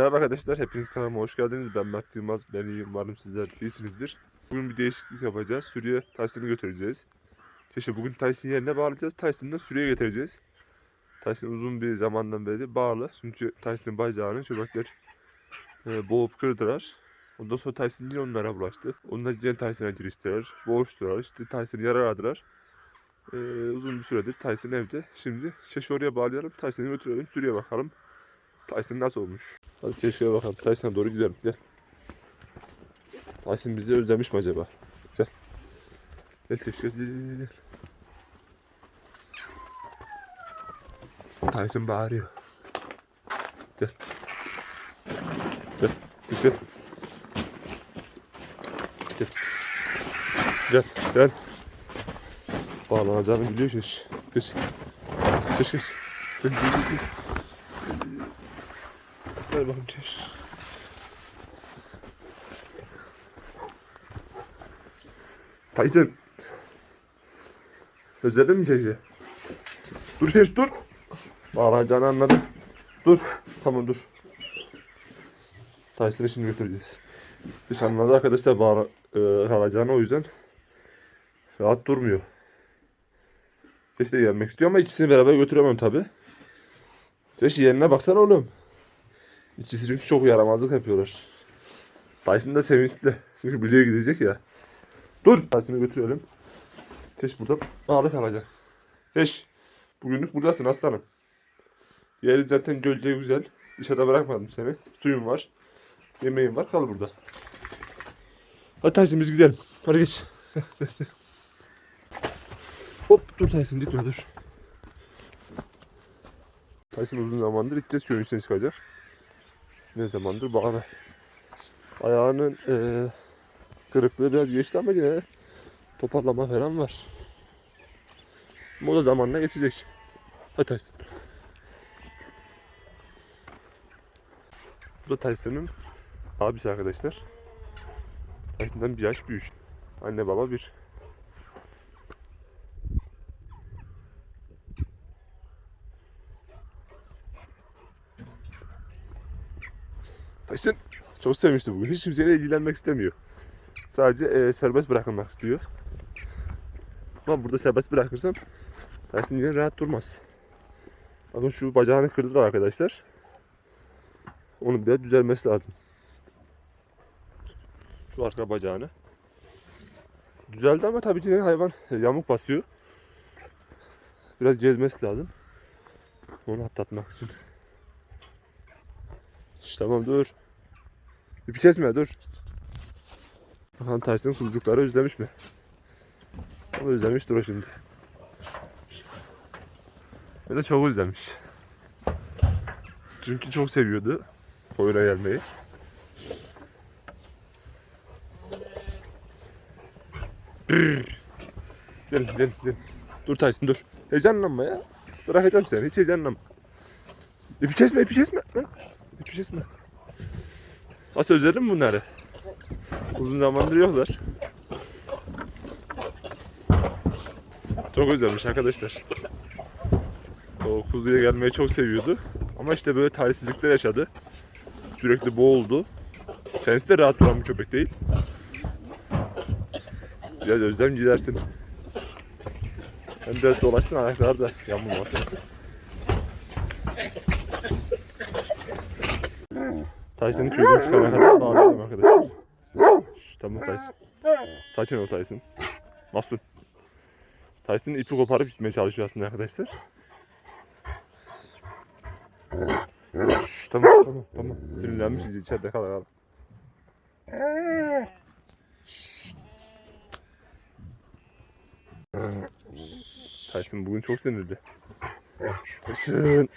Merhaba arkadaşlar, hepiniz kanalıma hoş geldiniz. Ben Mert Yılmaz, ben iyiyim, umarım sizler iyisinizdir. Bugün bir değişiklik yapacağız. Sürüye Tyson'ı götüreceğiz. İşte bugün Tyson yerine bağlayacağız. Tyson'ı da sürüye getireceğiz. Tyson uzun bir zamandan beri bağlı. Çünkü Tyson'ın bacağını köpekler e, boğup kırdılar. Ondan sonra Tyson yine onlara bulaştı. Onlar yine Tyson'a giriştiler. Boğuştular. İşte Tyson'ı yaraladılar. E, uzun bir süredir Tyson evde. Şimdi şaşı oraya bağlayalım. Tyson'ı götürelim. Sürüye bakalım. Tyson nasıl olmuş? Hadi keşke bakalım. Tyson'a doğru gidelim. Gel. Tyson bizi özlemiş mi acaba? Gel. Gel keşke. Gel, gel, gel. Tyson bağırıyor. Gel. Gel. Gel. Gel. Gel. Gel. Bağlanacağını biliyor keş. Keş. Keş keş. Gel, gel, Gel bakayım keş. Tyson. Özledin mi keşi? Dur keş dur. Bağlanacağını anladım. Dur. Tamam dur. Tyson'ı şimdi götüreceğiz. Hiç anladı arkadaşlar bağla, e, kalacağını o yüzden rahat durmuyor. Keşke gelmek istiyor ama ikisini beraber götüremem tabi. Keşke yerine baksana oğlum. İkisi çünkü çok yaramazlık yapıyorlar. Tyson da sevinçli. Çünkü biliyor gidecek ya. Dur. Tyson'ı götürelim. Keş burada bağlı kalacak. Keş. Bugünlük buradasın aslanım. Yeri zaten gölge güzel. Dışarıda bırakmadım seni. Suyun var. Yemeğin var. Kal burada. Hadi Tyson biz gidelim. Hadi geç. Hop dur Tyson gitme dur. Tyson uzun zamandır gideceğiz köyün içine çıkacak. Ne zamandır bağlı. Ayağının eee kırıklığı biraz geçti ama yine toparlama falan var. Ama o da zamanla geçecek. Hadi Tyson. Bu da Tyson'ın abisi arkadaşlar. Tyson'dan bir yaş büyük. Anne baba bir. Tyson çok sevmişti bugün. Hiç kimseyle ilgilenmek istemiyor. Sadece e, serbest bırakılmak istiyor. Ama burada serbest bırakırsam Tyson yine rahat durmaz. Bakın şu bacağını kırdılar arkadaşlar. Onun biraz düzelmesi lazım. Şu arka bacağını. Düzeldi ama tabii ki hayvan yamuk basıyor. Biraz gezmesi lazım. Onu atlatmak için. İşte tamam dur. İpi kesme dur. Bakalım Tyson kuzucukları özlemiş mi? O özlemiştir o şimdi. Ya da çok özlemiş. Çünkü çok seviyordu oyuna gelmeyi. Gel gel gel. Dur Tyson dur. Heyecanlanma ya. Bırakacağım seni. Hiç heyecanlanma. İpi kesme ipi kesme. İpi kesme. Nasıl özledin bunları? Uzun zamandır yoklar. Çok özlemiş arkadaşlar. O kuzuya gelmeyi çok seviyordu. Ama işte böyle talihsizlikler yaşadı. Sürekli boğuldu. Kendisi de rahat duran bir köpek değil. Biraz özlem gidersin. Hem biraz dolaşsın ayakları da yamulmasın. Tyson'ı köyden çıkarana kadar bağlayalım arkadaşlar. Şş, tamam Tyson. Sakin ol Tyson. Masum. Tyson ipi koparıp gitmeye çalışıyor aslında arkadaşlar. Şş, tamam tamam tamam. Sinirlenmiş iyice içeride kal. Şşt. Tyson bugün çok sinirli. Tyson.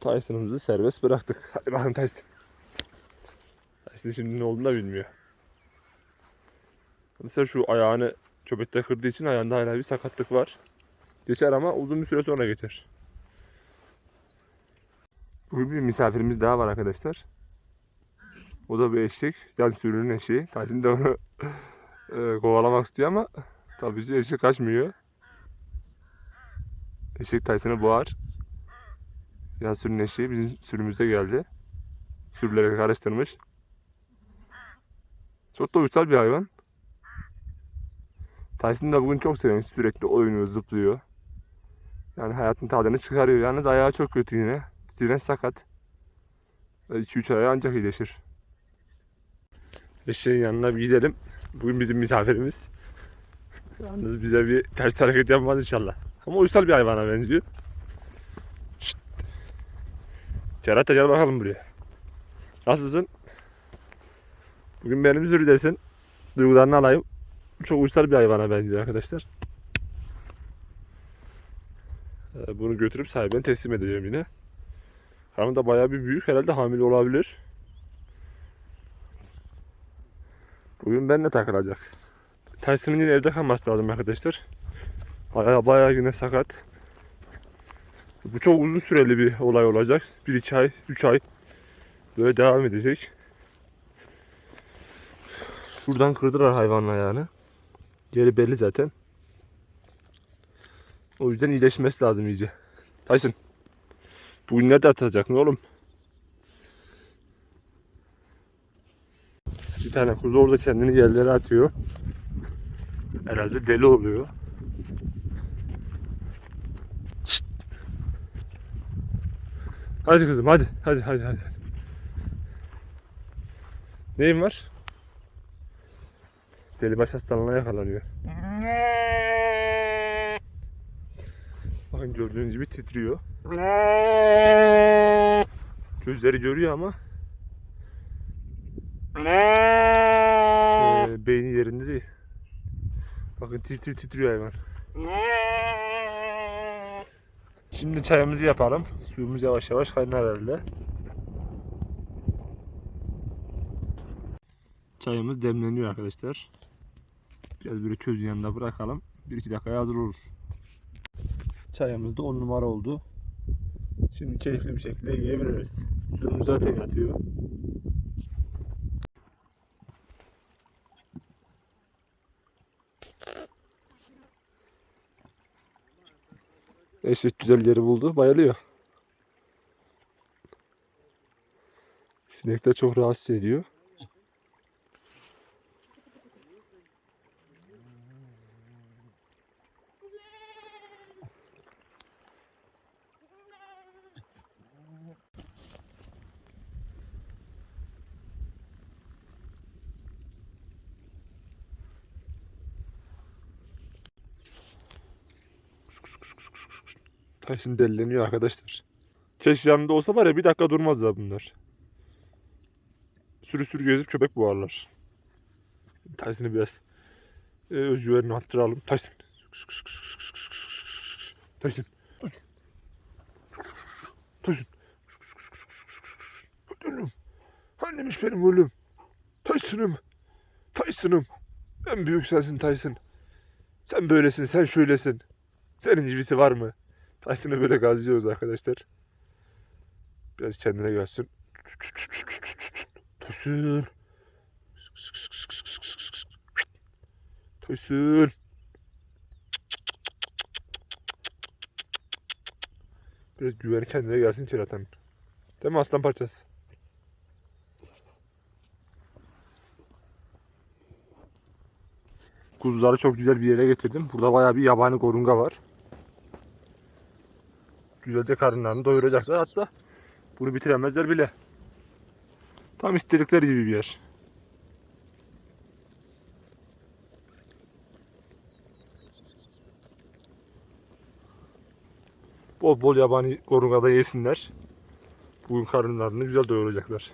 Tyson'ımızı serbest bıraktık. Hadi bakalım Tyson. Tyson şimdi ne olduğunu da bilmiyor. Mesela şu ayağını köpekte kırdığı için ayağında hala bir sakatlık var. Geçer ama uzun bir süre sonra geçer. Bugün bir misafirimiz daha var arkadaşlar. O da bir eşek. Yan sürünün eşeği. Tyson de onu e, kovalamak istiyor ama tabii ki eşek kaçmıyor. Eşek Tyson'ı boğar. Yan sürünün eşeği bizim sürümüzde geldi. Sürüleri karıştırmış. Çok da uysal bir hayvan. Tyson da bugün çok sevinç. Sürekli oynuyor, zıplıyor. Yani hayatın tadını çıkarıyor. Yalnız ayağı çok kötü yine. Diren sakat. 2-3 aya ancak iyileşir. Eşeğin yanına gidelim. Bugün bizim misafirimiz. Yalnız bize bir ters hareket yapmaz inşallah. Ama uysal bir hayvana benziyor. Şşt. Kerata gel bakalım buraya. Nasılsın? Bugün benim sürüdesin. Duygularını alayım. Çok uysal bir hayvana benziyor arkadaşlar. Ee, Bunu götürüp sahibine teslim edeceğim yine. Karnı da bayağı bir büyük. Herhalde hamile olabilir. Bugün benimle takılacak. Tyson'ın yine evde kalması lazım arkadaşlar. Bayağı bayağı yine sakat. Bu çok uzun süreli bir olay olacak. 1-2 ay, 3 ay böyle devam edecek. Şuradan kırdılar hayvanın ayağını. Geri belli zaten. O yüzden iyileşmesi lazım iyice. Tyson. Bugün nerede atacaksın oğlum? Bir tane kuzu orada kendini yerlere atıyor. Herhalde deli oluyor. Şşt. Hadi kızım hadi hadi hadi hadi. Neyin var? Delibaş hastalığına yakalanıyor. Bakın gördüğünüz gibi titriyor. Gözleri görüyor ama e, beyni yerinde değil. Bakın tir titriyor hayvan. Şimdi çayımızı yapalım. Suyumuz yavaş yavaş kaynar herhalde. Çayımız demleniyor arkadaşlar. Biraz böyle köz yanında bırakalım. 1-2 dakikaya hazır olur. Çayımız da 10 numara oldu. Şimdi keyifli bir şekilde yiyebiliriz. Sürümüz zaten yatıyor. Eşek güzel yeri buldu. Bayılıyor. Sinekler çok rahatsız ediyor. Tyson delileniyor arkadaşlar. Keşke yanında olsa var ya bir dakika durmazlar bunlar. Sürü sürü gezip köpek boğarlar. Tyson'ı biraz e, özgüvenini arttıralım. Tyson. Tyson. Tyson. Oğlum. Annemiş benim oğlum. Tyson'ım. Tyson'ım. Ben büyük sensin Tyson. Sen böylesin, sen şöylesin. Senin gibisi var mı? Tyson'ı böyle gazlıyoruz arkadaşlar. Biraz kendine gelsin. Tyson. Tyson. Biraz güveni kendine gelsin Çeratan. Değil mi aslan parçası? Kuzuları çok güzel bir yere getirdim. Burada bayağı bir yabani korunga var. Güzelce karınlarını doyuracaklar. Hatta bunu bitiremezler bile. Tam istedikleri gibi bir yer. Bol bol yabani korunga da yesinler. Bugün karınlarını güzel doyuracaklar.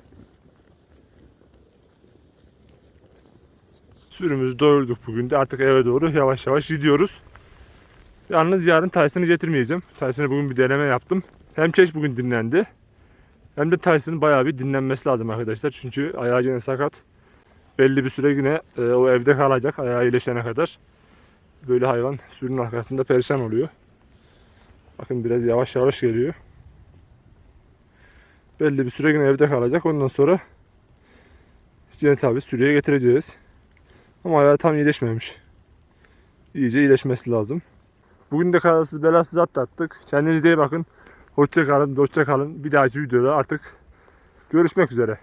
Sürümüzü doyurduk bugün de artık eve doğru yavaş yavaş gidiyoruz. Yalnız yarın Tyson'ı getirmeyeceğim. Tyson'a bugün bir deneme yaptım. Hem Keş bugün dinlendi. Hem de Tyson'ın bayağı bir dinlenmesi lazım arkadaşlar. Çünkü ayağı yine sakat. Belli bir süre yine e, o evde kalacak ayağı iyileşene kadar. Böyle hayvan sürünün arkasında perişan oluyor. Bakın biraz yavaş yavaş geliyor. Belli bir süre yine evde kalacak. Ondan sonra Yine tabi sürüye getireceğiz. Ama ayağı tam iyileşmemiş. İyice iyileşmesi lazım. Bugün de kazasız belasız atlattık. Kendinize iyi bakın. Hoşça kalın, hoşça kalın. Bir dahaki videoda artık görüşmek üzere.